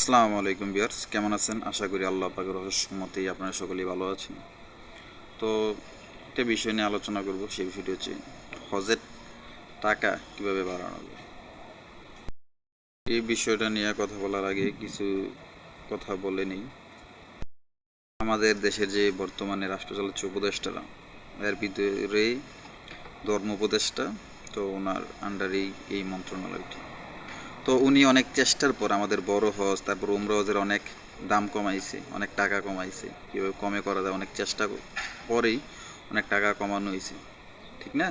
আসসালামু আলাইকুম বিয়ার্স কেমন আছেন? আশা করি আল্লাহ পাকের রহস্যমতেই আপনারা সকলেই ভালো আছেন। তো একটা বিষয় নিয়ে আলোচনা করব, সেই বিষয়টি হচ্ছে হজের টাকা কীভাবে বাড়ানো যায়। এই বিষয়টা নিয়ে কথা বলার আগে কিছু কথা বলে নেই। আমাদের দেশের যে বর্তমানে রাষ্ট্র চালাচ্ছে উপদেষ্টারা, এর ভিতরে ধর্ম উপদেষ্টা, তো ওনার আন্ডারেই এই মন্ত্রণালয়টি। তো উনি অনেক চেষ্টার পর আমাদের বড় হজ তারপর উমরা হজের অনেক দাম কমাইছে, অনেক টাকা কমাইছে। কীভাবে কমে করা যায়, অনেক চেষ্টা পরেই অনেক টাকা কমানো হয়েছে ঠিক না?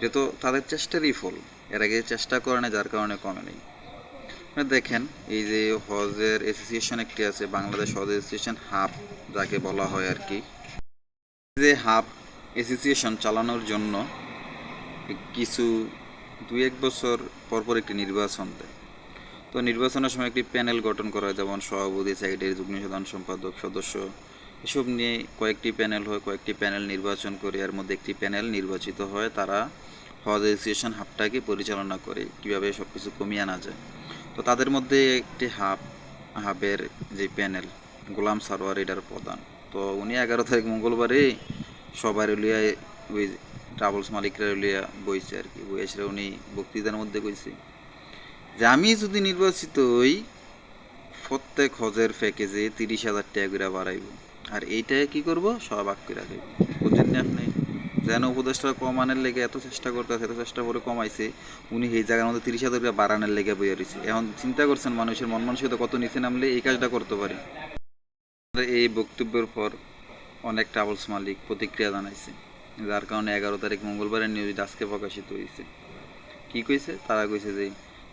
যে তো তাদের চেষ্টারই ফল। এর আগে চেষ্টা করে না যার কারণে কমে নেই। দেখেন, এই যে হজের অ্যাসোসিয়েশন একটি আছে, বাংলাদেশ হজ অ্যাসোসিয়েশন হাব যাকে বলা হয় আর কি। যে হাব অ্যাসোসিয়েশন চালানোর জন্য কিছু দুই এক বছর পরপর একটি নির্বাচন দেয়। তো নির্বাচনের সময় একটি প্যানেল গঠন করা হয়, যেমন সভাপতি, সেক্রেটারি, যুগ্ম সাধারণ সম্পাদক, সদস্য। এসব নিয়ে কয়েকটি প্যানেল হয়, কয়েকটি প্যানেল নির্বাচন করে, এর মধ্যে একটি প্যানেল নির্বাচিত হয়। তারা হজ অ্যাসোসিয়েশন হাবটাকে পরিচালনা করে, কীভাবে সব কিছু কমিয়ে আনা যায়। তো তাদের মধ্যে একটি হাব, হাবের যে প্যানেল, গোলাম সারোয়ার এটার প্রধান। তো উনি এগারো তারিখ মঙ্গলবারে সবার লিয়া ওই ট্রাভেলস মালিকরা লিয়া বইছে আর কি। বই উনি বক্তৃতার মধ্যে কইছে যে আমি যদি নির্বাচিত হই, প্রত্যেক হজের প্যাকেজে তিরিশ হাজার টাকা করে বাড়াইব। আর এইটা কি করব? সব ভাগ করে রাখব। না আপনি? যেন উপদেশটা কমানোর লেগে এত চেষ্টা করতেছে, এত চেষ্টা করে কমাইছে, উনি এই জায়গার মধ্যে তিরিশ হাজার টাকা বাড়ানোর লেগে বইয়া রয়েছে এখন চিন্তা করছেন মানুষের মন মানসিকতা কত নিচে নামলে এই কাজটা করতে পারে? এই বক্তব্যের পর অনেক ট্রাভেলস মালিক প্রতিক্রিয়া জানাইছে। যার কারণে এগারো তারিখ মঙ্গলবারের নিউজ আজকে প্রকাশিত হয়েছে কি কইছে? তারা কইছে যে,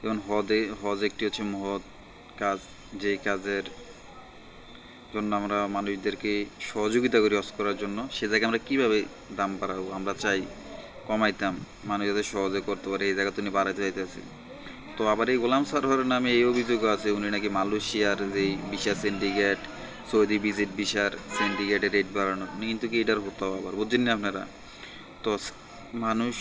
যেমন হদে, হজ একটি হচ্ছে মহৎ কাজ যেই কাজের জন্য আমরা মানুষদেরকে সহযোগিতা করি হজ করার জন্য, সে জায়গায় আমরা কীভাবে দাম বাড়াবো? আমরা চাই কমাইতাম, মানুষ যাতে সহজে করতে পারে, এই জায়গা তো উনি বাড়াইতে চাইতেছে। তো আবার এই গোলাম সারহরের নামে এই অভিযোগ আছে, উনি নাকি মালয়েশিয়ার যেই ভিসা সিন্ডিকেট সৌদি ভিজিট ভিসার সিন্ডিকেটের রেট বাড়ানো কিন্তু কি এটার হতো আবার, বুঝছেন না আপনারা? তো মানুষ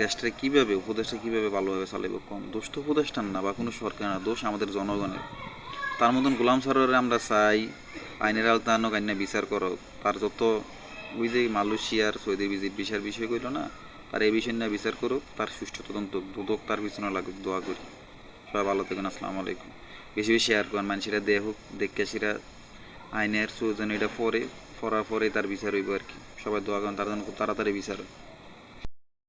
দেশটা কীভাবে, উপদেশটা কীভাবে ভালোভাবে চালাবে কম? দোষ তো উপদেষ্টার না, বা কোনো সরকার না, দোষ আমাদের জনগণের। তার মতন গোলাম সাররে আমরা চাই, আইনের আওতা আনো আইনা বিচার করো তার যত ওই যে মালয়েশিয়ার সৌদি ভিজিট ভিসার বিষয় কইল না, তার এই বিষয় নিয়ে বিচার করুক, তার সুষ্ঠু তদন্ত দুদক তার পিছনে লাগুক, দোয়া করি। সবাই ভালো থাকুন, আসসালামু আলাইকুম। বেশি বেশি শেয়ার করেন, মানুষেরা দেহ হোক দেখে সেরা আইনের সুজন এটা পরে পড়ার পরে তার বিচার হইব আর কি। সবাই দোয়া করেন, তার জন্য খুব তাড়াতাড়ি বিচার